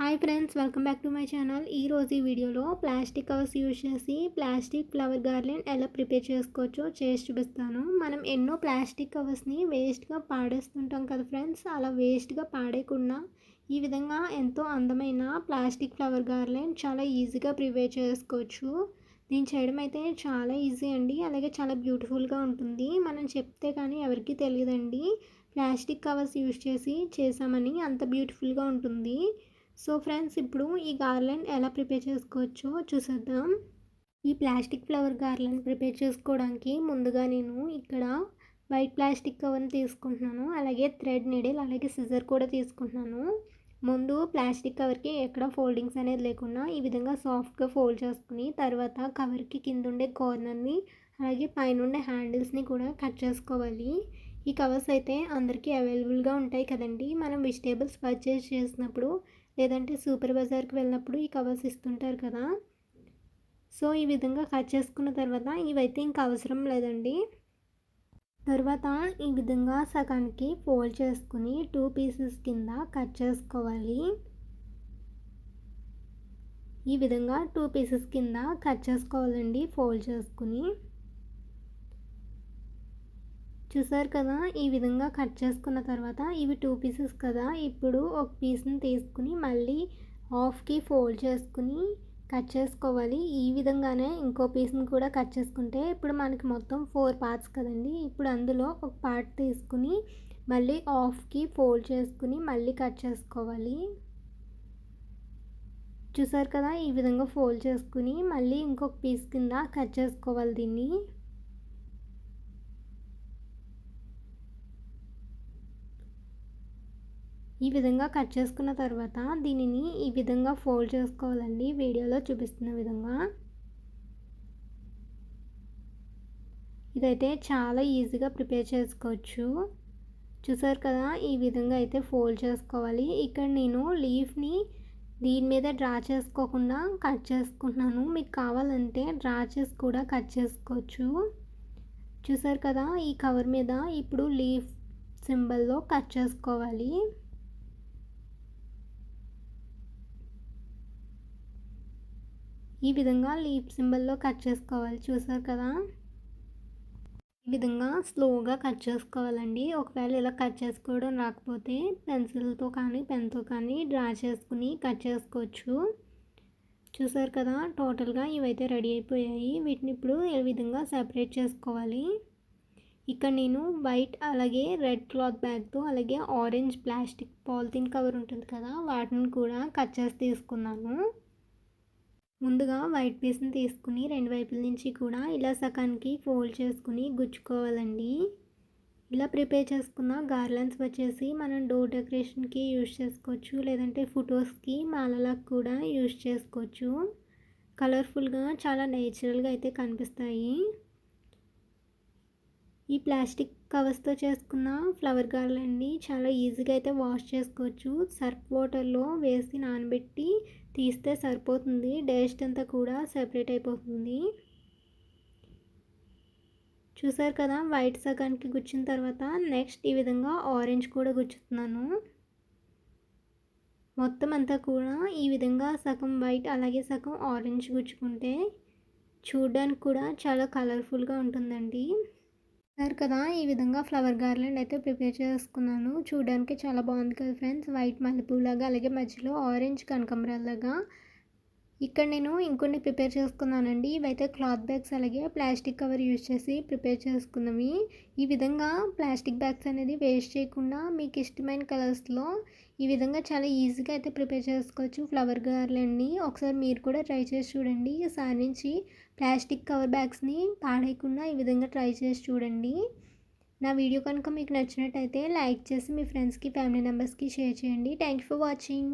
Hi friends welcome back to my channel. ఈరోజు ఈ వీడియోలో ప్లాస్టిక్ కవర్స్ యూజ్ చేసి ప్లాస్టిక్ ఫ్లవర్ గార్లెన్ ఎలా ప్రిపేర్ చేసుకోవచ్చో చేసి చూపిస్తాను. మనం ఎన్నో ప్లాస్టిక్ కవర్స్ని వేస్ట్గా పాడేస్తుంటాం కదా ఫ్రెండ్స్ అలా వేస్ట్గా పాడేయకుండా ఈ విధంగా ఎంతో అందమైన ప్లాస్టిక్ ఫ్లవర్ గార్లెన్ చాలా ఈజీగా ప్రిపేర్ చేసుకోవచ్చు. దీన్ని చేయడం అయితే చాలా ఈజీ అండి అలాగే చాలా బ్యూటిఫుల్గా ఉంటుంది. మనం చెప్తే కానీ ఎవరికీ తెలియదండి. ప్లాస్టిక్ కవర్స్ యూజ్ చేసి చేసామని అంత బ్యూటిఫుల్గా ఉంటుంది. సో ఫ్రెండ్స్ ఇప్పుడు ఈ గార్లెండ్ ఎలా ప్రిపేర్ చేసుకోవచ్చో చూసేద్దాం. ఈ ప్లాస్టిక్ ఫ్లవర్ గార్లెండ్ ప్రిపేర్ చేసుకోవడానికి ముందుగా నేను ఇక్కడ వైట్ ప్లాస్టిక్ కవర్ని తీసుకుంటున్నాను. అలాగే థ్రెడ్ నీడిల్ అలాగే సిజర్ కూడా తీసుకుంటున్నాను. ముందు ప్లాస్టిక్ కవర్కి ఎక్కడ ఫోల్డింగ్స్ అనేది లేకుండా ఈ విధంగా సాఫ్ట్గా ఫోల్డ్ చేసుకుని తర్వాత కవర్కి కింద ఉండే కార్నర్ని అలాగే పైన ఉండే హ్యాండిల్స్ని కూడా కట్ చేసుకోవాలి. ఈ కవర్స్ అయితే అందరికీ అవైలబుల్గా ఉంటాయి కదండి. మనం వెజిటేబుల్స్ పర్చేస్ చేసినప్పుడు లేదంటే సూపర్ బజార్కి వెళ్ళినప్పుడు ఈ కవర్స్ ఇస్తుంటారు కదా. సో ఈ విధంగా కట్ చేసుకున్న తర్వాత ఇవైతే ఇంకా అవసరం లేదండి. తర్వాత ఈ విధంగా సగానికి ఫోల్డ్ చేసుకుని టూ పీసెస్ కింద కట్ చేసుకోవాలి. ఈ విధంగా టూ పీసెస్ కింద కట్ చేసుకోవాలండి ఫోల్డ్ చేసుకుని. చూసారు కదా ఈ విధంగా కట్ చేసుకున్న తర్వాత ఇవి టూ పీసెస్ కదా ఇప్పుడు ఒక పీస్ని తీసుకుని మళ్ళీ హాఫ్కి ఫోల్డ్ చేసుకుని కట్ చేసుకోవాలి. ఈ విధంగానే ఇంకో పీస్ని కూడా కట్ చేసుకుంటే ఇప్పుడు మనకి మొత్తం ఫోర్ పార్ట్స్ కదండి. ఇప్పుడు అందులో ఒక పార్ట్ తీసుకుని మళ్ళీ హాఫ్కి ఫోల్డ్ చేసుకుని మళ్ళీ కట్ చేసుకోవాలి. చూసారు కదా ఈ విధంగా ఫోల్డ్ చేసుకుని మళ్ళీ ఇంకొక పీస్ కింద కట్ చేసుకోవాలి దీన్ని. ఈ విధంగా కట్ చేసుకున్న తర్వాత దీనిని ఈ విధంగా ఫోల్డ్ చేసుకోవాలండి. వీడియోలో చూపిస్తున్న విధంగా. ఇదైతే చాలా ఈజీగా ప్రిపేర్ చేసుకోవచ్చు. చూసారు కదా ఈ విధంగా అయితే ఫోల్డ్ చేసుకోవాలి. ఇక్కడ నేను లీఫ్ని దీని మీద డ్రా చేసుకోకుండా కట్ చేసుకుంటున్నాను. మీకు కావాలంటే డ్రా చేసి కూడా కట్ చేసుకోవచ్చు. చూసారు కదా ఈ కవర్ మీద ఇప్పుడు లీఫ్ సింబల్లో కట్ చేసుకోవాలి. ఈ విధంగా లీప్ సింబల్లో కట్ చేసుకోవాలి. చూసారు కదా? ఈ విధంగా స్లోగా కట్ చేసుకోవాలండి. ఒకవేళ ఇలా కట్ చేసుకోవడం రాకపోతే పెన్సిల్తో కానీ పెన్తో కానీ డ్రా చేసుకుని కట్ చేసుకోవచ్చు. చూసారు కదా? టోటల్గా ఇవైతే రెడీ అయిపోయాయి. వీటిని ఇప్పుడు ఏ విధంగా సెపరేట్ చేసుకోవాలి. ఇక్కడ నేను వైట్ అలాగే రెడ్ క్లాత్ బ్యాగ్తో అలాగే ఆరెంజ్ ప్లాస్టిక్ పాలిథిన్ కవర్ ఉంటుంది కదా? వాటిని కూడా కట్ చేసి తీసుకున్నాను. ముందుగా వైట్ పీస్ని తీసుకుని రెండు వైపుల నుంచి కూడా ఇలా సకానికి ఫోల్డ్ చేసుకుని గుచ్చుకోవాలండి. ఇలా ప్రిపేర్ చేసుకున్న గార్లెన్స్ వచ్చేసి మనం డోర్ డెకరేషన్కి యూజ్ చేసుకోవచ్చు లేదంటే ఫొటోస్కి మాలలకు కూడా యూజ్ చేసుకోవచ్చు. కలర్ఫుల్గా చాలా నేచురల్గా అయితే కనిపిస్తాయి. ఈ ప్లాస్టిక్ కవర్స్తో చేసుకున్న ఫ్లవర్ గార్లండి చాలా ఈజీగా అయితే వాష్ చేసుకోవచ్చు. సర్ఫ్ వాటర్లో వేసి నానబెట్టి తీస్తే సరిపోతుంది. డేస్ట్ అంతా కూడా సెపరేట్ అయిపోతుంది. చూసారు కదా వైట్ సగానికి గుచ్చిన తర్వాత నెక్స్ట్ ఈ విధంగా ఆరెంజ్ కూడా గుచ్చుతున్నాను. మొత్తం అంతా కూడా ఈ విధంగా సగం వైట్ అలాగే సగం ఆరెంజ్ గుచ్చుకుంటే చూడడానికి కూడా చాలా కలర్ఫుల్గా ఉంటుందండి. చూసారు కదా ఈ విధంగా ఫ్లవర్ గార్లెండ్ అయితే ప్రిపేర్ చేసుకున్నాను. చూడడానికి చాలా బాగుంది కదా ఫ్రెండ్స్. వైట్ మల్లెపూలాగా అలాగే మధ్యలో ఆరెంజ్ కనకంబరాలాగా ఇక్కడ నేను ఇంకొన్ని ప్రిపేర్ చేసుకున్నానండి. ఇవైతే క్లాత్ బ్యాగ్స్ అలాగే ప్లాస్టిక్ కవర్ యూజ్ చేసి ప్రిపేర్ చేసుకున్నవి. ఈ విధంగా ప్లాస్టిక్ బ్యాగ్స్ అనేది వేస్ట్ చేయకుండా మీకు ఇష్టమైన కలర్స్లో ఈ విధంగా చాలా ఈజీగా అయితే ప్రిపేర్ చేసుకోవచ్చు. ఫ్లవర్ గార్లెండ్ని ఒకసారి మీరు కూడా ట్రై చేసి చూడండి. ఈసారి నుంచి ప్లాస్టిక్ కవర్ బ్యాగ్స్ని పాడేయకుండా ఈ విధంగా ట్రై చేసి చూడండి. నా వీడియో కనుక మీకు నచ్చినట్టయితే లైక్ చేసి మీ ఫ్రెండ్స్కి ఫ్యామిలీ మెంబర్స్కి షేర్ చేయండి. Thank you for watching.